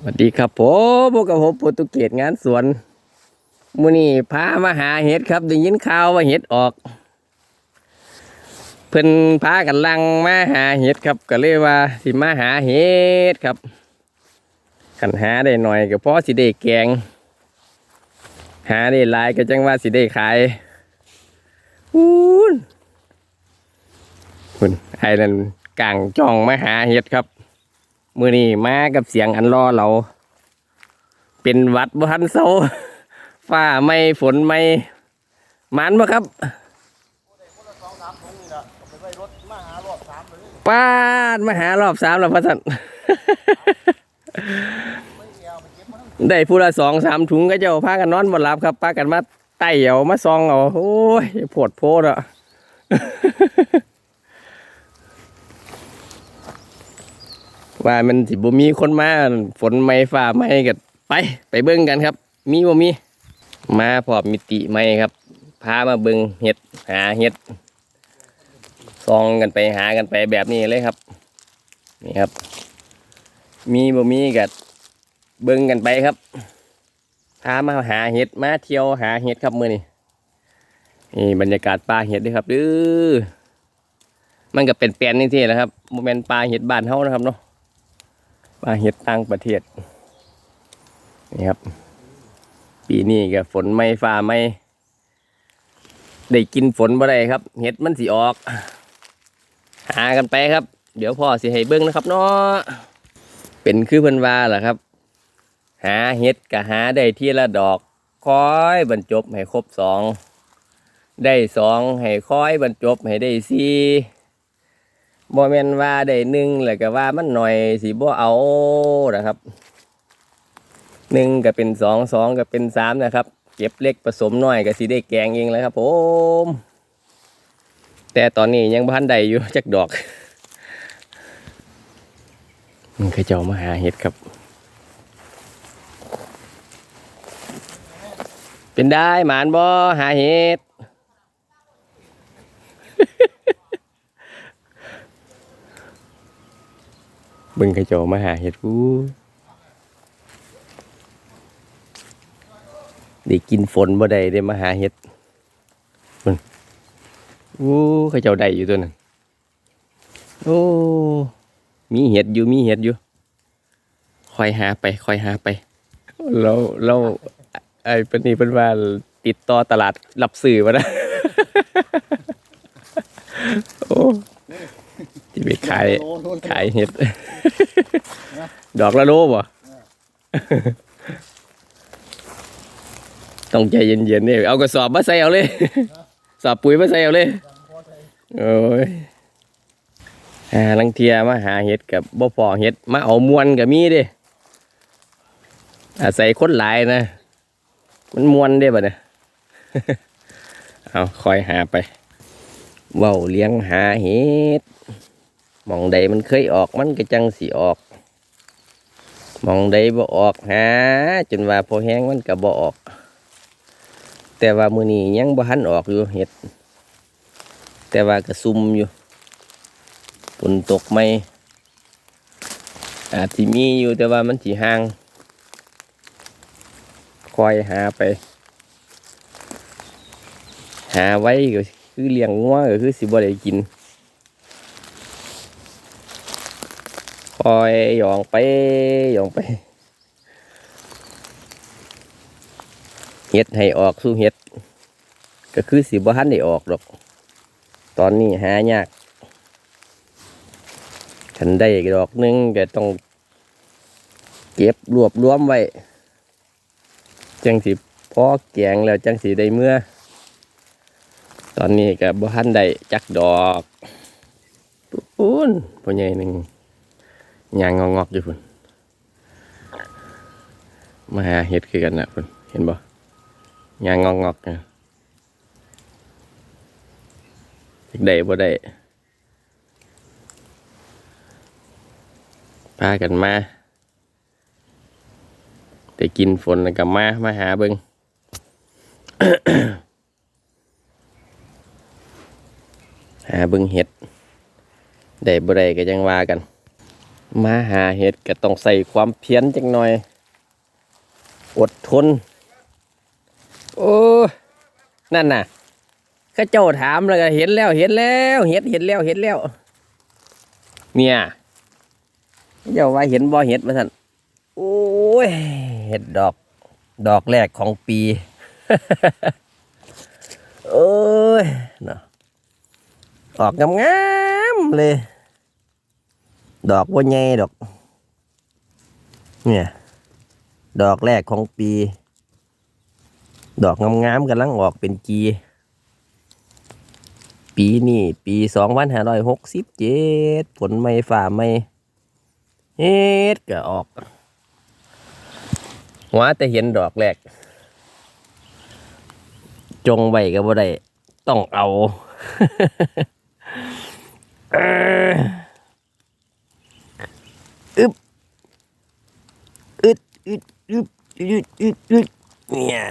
สวัสดีครับผมพวกกับผมโปรตุเกสงานสวนมื้อนี้พามาหาเห็ดครับได้ยินข่าวว่าเห็ดออก เพิ่นพากันลังมาหาเห็ดครับก็เลยว่าสิมาหาเห็ดครับกันหาได้หน่อยก็พอสิได้แกง หาได้หลายก็จังว่าสิได้ขายอู้นคุณไอ้นั่นกลางจ้องมาหาเห็ดครับ มือนี้มากับเสียงอันรอเรา เป็นวัดบ่ทันเศร้าฟ้าไม่ฝนไม่มันบ่ครับป้ามาหารอบสามแล้วพ่อท่านได้ผู้ละสองสามถุงก็เจ้าพากันนอนบ่หลับครับพากันมาไต่เอามาซองเอาโอ้ยปวดโพดอะ ว่ามันสิบ่มีคนมาฝนไม่ฟ้าไม่ก็ไป ไปเบิ่งกันครับ มีบ่มี มาพร้อมมิติไม่ครับ พามาเบิ่งเห็ดหาเห็ดซองกันไปหากันไปแบบนี้เลยครับ นี่ครับ มีบ่มีก็เบิ่งกันไปครับพามาหาเห็ดมาเที่ยวหาเห็ดครับมือนี้นี่บรรยากาศป่าเห็ดด้วยครับดื้อมันก็เป็นแปลนนี่ที่แหละครับโมเมนต์ป่าเห็ดบ้านเฮานะครับเนาะ ปลาเห็ดต่างประเทศนี่ครับ ปีนี้ก็ฝนไม่ฟ้าไม่ ได้กินฝนบ่ได้ครับ เห็ดมันสิออก หากันไปครับ เดี๋ยวพ่อสิให้เบิ้งนะครับเนาะเป็นคือเพิ่นว่าล่ะครับ หาเห็ดก็หาได้ทีละดอกคอยบรรจบให้ครบสองได้สองให้คอยบรรจบให้ได้สี่ บ่แม่นว่าได้หนึ่งแล้วก็ว่ามันหน่อยสิบ่เอานะครับหนึ่งก็เป็นสองสองก็เป็นสามนะครับ เก็บเล็กผสมน้อยก็สิได้แกงเองแล้วครับ ผม แต่ตอนนี้ยังพันใดอยู่จักดอกมันเคยเจ้ามาหาเห็ดครับ เป็นได้หมานบ่หาเห็ด บึงกระโจมาหาเห็ดกูได้กินฝนบ่ได้ได้มาหาเห็ดมึงอู้กระเจ้าได้อยู่ตัวนั้นโอ้ มีเห็ดอยู่มีเห็ดอยู่ คอยหาไป คอยหาไปเราเราไอ้เป็นนี่เป็นว่าติดต่อตลาดรับสื่อมานะโอ้ที่ไปขายขายเห็ด ดอกละโลบ่ต้องใจเย็นๆนี่เอากระสอบมาใส่เอาเลย สอบปุ๋ยมาใส่เอาเลย โอ้ยหาลังเทียมาหาเห็ดกับบ่พอเห็ดมาเอามวนกับมีเด้อาศัยคนหลายนะ มันมวนเด้บ่เนี่ยเอาคอยหาไปเว้าเลี้ยงหาเห็ดมองใดมันเคยออกมันก็จังสีออก มองใดบ่ออกหาจนว่าพอแห้งมันก็บ่ออก แต่ว่ามือนี้ยังบ่ทันออกอยู่เห็ด แต่ว่าก็ซุ่มอยู่ฝนตกไหมอาจสิมีอยู่แต่ว่ามันสิห่างคอยหาไป หาไว้ก็คือเลี้ยงงัวก็คือสิบ่ได้กิน คอยหยองไปหยองไปเห็ดให้ออกสู้เห็ด ก็คือสิบ่ทันได้ออกดอก ตอนนี้หายาก ฉันได้ดอกหนึงก็ต้องเก็บรวบรวมไว้ จังสิพอแกงแล้วจังสิได้เมื่อ ตอนนี้ก็บ่ทันได้จักดอกปุ้นพ่อใหญ่หนึ่ง ยางงอกๆอยู่พุ่นมาหาเห็ดคือกันนะพุ่นเห็นบ่ยางงอกๆนะจักได้บ่ได้พากันมาแต่กินฝนแล้วก็มา มาหาเบิงหาเบิงเห็ด ได้บ่ได้ก็จังว่ากัน มาหาเห็ดก็ต้องใส่ความเพียรจังหน่อย อดทน โอ้นั่นน่ะข้าเจ้าถามแล้วก็เห็นแล้วเห็นแล้วเห็ดเห็นแล้วเห็นแล้ว เนี่ยเจ้าว่าเห็นบ่เห็ดมาสั่นโอ้ยเห็ดดอก ดอกแรกของปีโอ้ยเนาะออกงามๆเลย ดอกว่าใหญ่ดอก เนี่ย ดอกแรกของปี ดอกงามๆกำลังออกเป็นจีปีนี้ปีสองพันห้าร้อยหกสิบเจ็ดฝนไม่ฝ่าไม่เฮ็ดก็ออกหัวแต่เห็นดอกแรก จงไว้ก็บ่ได้ต้องเอา เอ้ออึบ อึดอึดอึดอึดอึดเนี่ย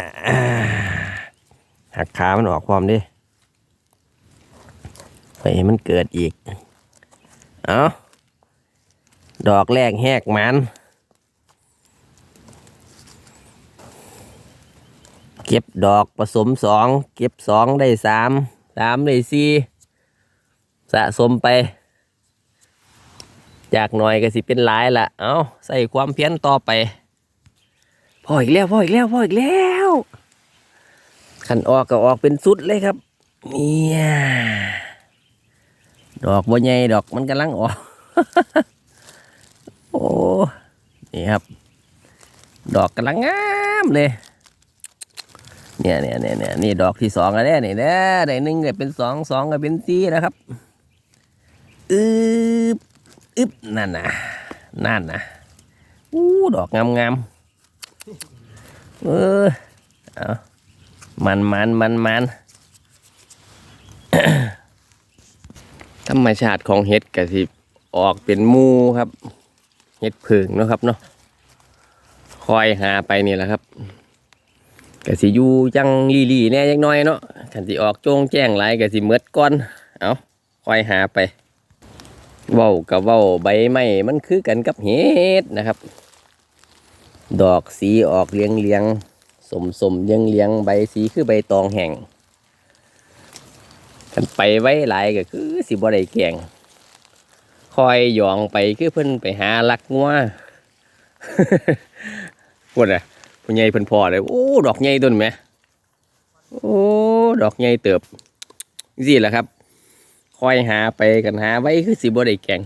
หักขามันออกความดิไปให้มันเกิดอีก เอาดอกแรกแหกมัน เก็บดอกผสมสอง เก็บสองได้สาม สามได้สี่สะสมไป จากหน่อยก็สิเป็นหลายละเอาใส่ความเพี้ยรต่อไป พออีกแล้วพออีกแล้วพออีกแล้วขันออกก็ออกเป็นสุดเลยครับเนี่ยดอกบัวใหญ่ดอกมันกำลังออก โอ้นี่ครับ ดอกกำลังงามเลย เนี่ยเนี่ยเนี่ยเนี่ยนี่ดอกที่สองแล้วเนี่ยนี่นะได้หนึ่งก็เป็นสองสองก็เป็นสี่นะครับอึบอึบนั่นนะนั่นนะอู้ดอกงามงามๆ เออเอามันมันมันมันธรรมชาติของเห็ดก็สิออกเป็นมูครับเห็ดผึ่งเนาะครับเนาะคอยหาไปนี่แหละครับก็สิอยู่จังลีลีๆแน่ยังน้อยเนาะขันสิออกโจงแจ้งหลายก็สิเมดก่อนเอาคอยหาไปเว้ากับเว้าใบไม้มันคือกันกับเห็ดนะครับ ดอกสีออกเลี้ยงเลี้ยงสมสมเลียงเลี้ยงใบสีคือใบตองแห้งกันไปไว้หลายก็คือสิบ่ได้แกงคอยหยองไปคือเพิ่นไปหาลักงัวพูดอะผู้ใหญ่เพิ่นพอเลยโอ้ดอกใหญ่ต้นไหมโอ้ดอกใหญ่เติบสิแหละครับ คอยหาไปกันหาไว้คือสิบ่ได้แกง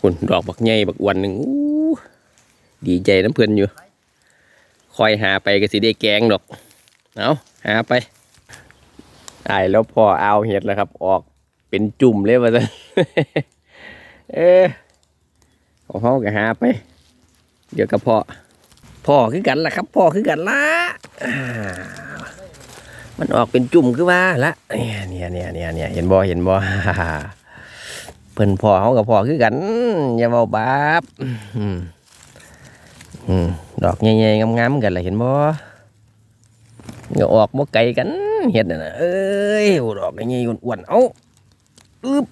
คุณดอกบักใหญ่บักวันหนึ่งอู้ ดีใจน้ำเพิ่อนอยู่ คอยหาไปก็สิได้แกงดอก เอาหาไปได้แล้วพอเอาเห็ดแล้วครับ ออกเป็นจุ่มเลยว่าจะเออของเขาก็หาไป เดี๋ยวก็พอพ่อคือกันล่ะครับพ่อคือกันละมันออกเป็นจุ่มคือว่าละเนี่ยเนี่ยเนี่ยเนี่ยเห็นบ่เห็นบ่เพิ่นพ่อเขากับพ่อคือกัน อย่าเบาบาปอืม ดอกใหญ่ๆงามๆกันล่ะเห็นบ่เงออกบ่ไกลกันเห็ดน่ะนะเอ้ยโอ้ดอกใหญ่ๆอ้วนๆเอ้าอึบ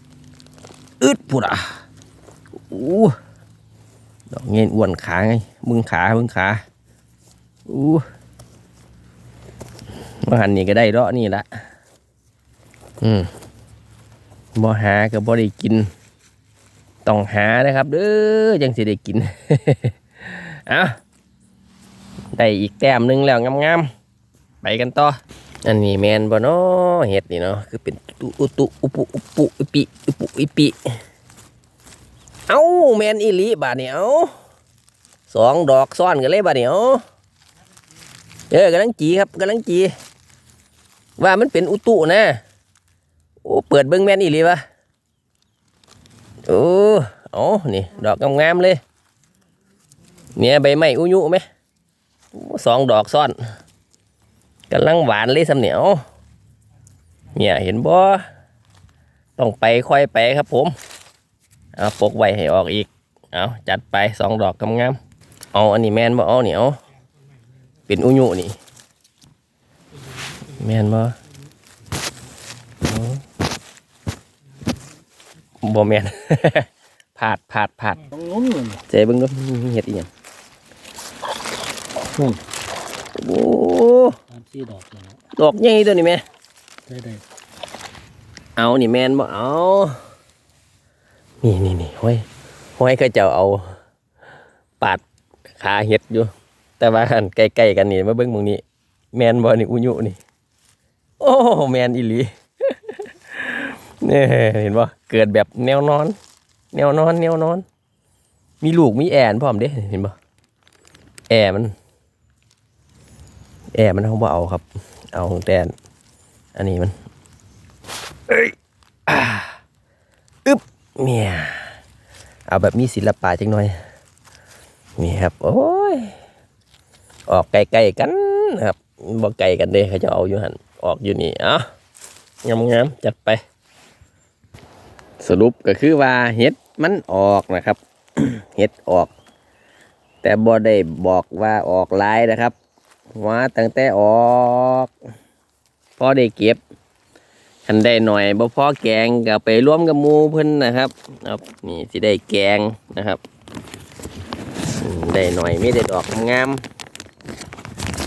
อึดพุดอะอู้ดอกเงี้ยอ้วนขาไงมึงขามึงขาอู้มาหันนี่ก็ได้ดอกนี่ละอืมบ่หาก็บ่ได้กิน ต้องหานะครับเด้อจังสิได้กิน อาได้อีกแต้มนึงแล้วงามๆไปกันต่ออันนี้แมนบ่เนาะเห็ดนี่เนาะคือเป็นตุอุตุอุปุอุปุอิปิอุปุอิปิเอ้าแมนอีลีบาดเนี่ยเอาสองดอกซ้อนกันเลยบาดเนี่ยเอาเออกำลังจีครับกำลังจี ว่ามันเป็นอุตุนะโอ้เปิดเบิ้งแมนอีลีวะโอ้เอ๋อนี่ดอกงามๆเลย เนี่ยใบไม้อุยุไหมโอ้สองดอกซ้อนกำลังหวานเลยสำเหนียวเนี่ยเห็นบ่ต้องไปค่อยไปครับผมเอาปกไว้ให้ออกอีกเอาจัดไปสองดอกงามๆเอาอันนี้แมนบ่เอาเนี่ยเอาเป็นอุยุนี่ แมนบ่เอาบ่แมนผาดผาดผาดต้องงุ้มเลยใจเบิ่งดูมีเห็ดอีหยัง นู่นโอ้ตามซี่ดอกเลยนะดอกใหญ่ตัวนี้แม่ได้ได้เอานี่แม่นบ่เอานี่นี่นี่ห้อยห้อยเขาเจ้าเอาปาดขาเห็ดอยู่ แต่ว่าหันใกล้ๆกันนี่มาเบิ่งหมองนี้แมนบ่นี่อุยุนี่ โอ้แมนอีหลีเนี่ยเห็นบ่เกิดแบบแนวนอน แนวนอน แนวนอน มีลูกมีแอนพร้อมเด้เห็นบ่แอมัน แอมันเขาบ่เอาครับ เอาแต่อันนี้มัน เอ้ยอึ๊บเนี่ยเอาแบบมีศิลปะจังหน่อยนี่ครับ โอ้ย ออกไกลๆกันครับบ่ไกลกันเด้เขาจะเอาอยู่หันออกอยู่นี่อะงามๆจัดไป สรุปก็คือว่าเห็ดมันออกนะครับ เห็ดออก แต่บ่ได้บอกว่าออกลายนะครับ ว่าตั้งแต่ออกพอได้เก็บคันได้หน่อยบ่พอแกงก็ไปร่วมกับมูเพิ่นนะครับครับนี่สิได้แกงนะครับ ได้หน่อยไม่ได้ดอกงาม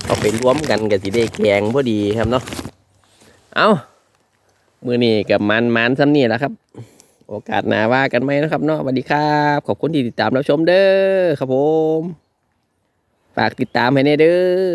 เอาไปรวมกันกับสิได้แกงพอดีครับเนาะเอามือนี้กับมันมันซ้ำนี่แหละครับ โอกาสหน้าว่ากันไหมนะครับเนาะสวัสดีครับ ขอบคุณที่ติดตามรับชมเด้อครับผม ฝากติดตามให้แน่เด้อ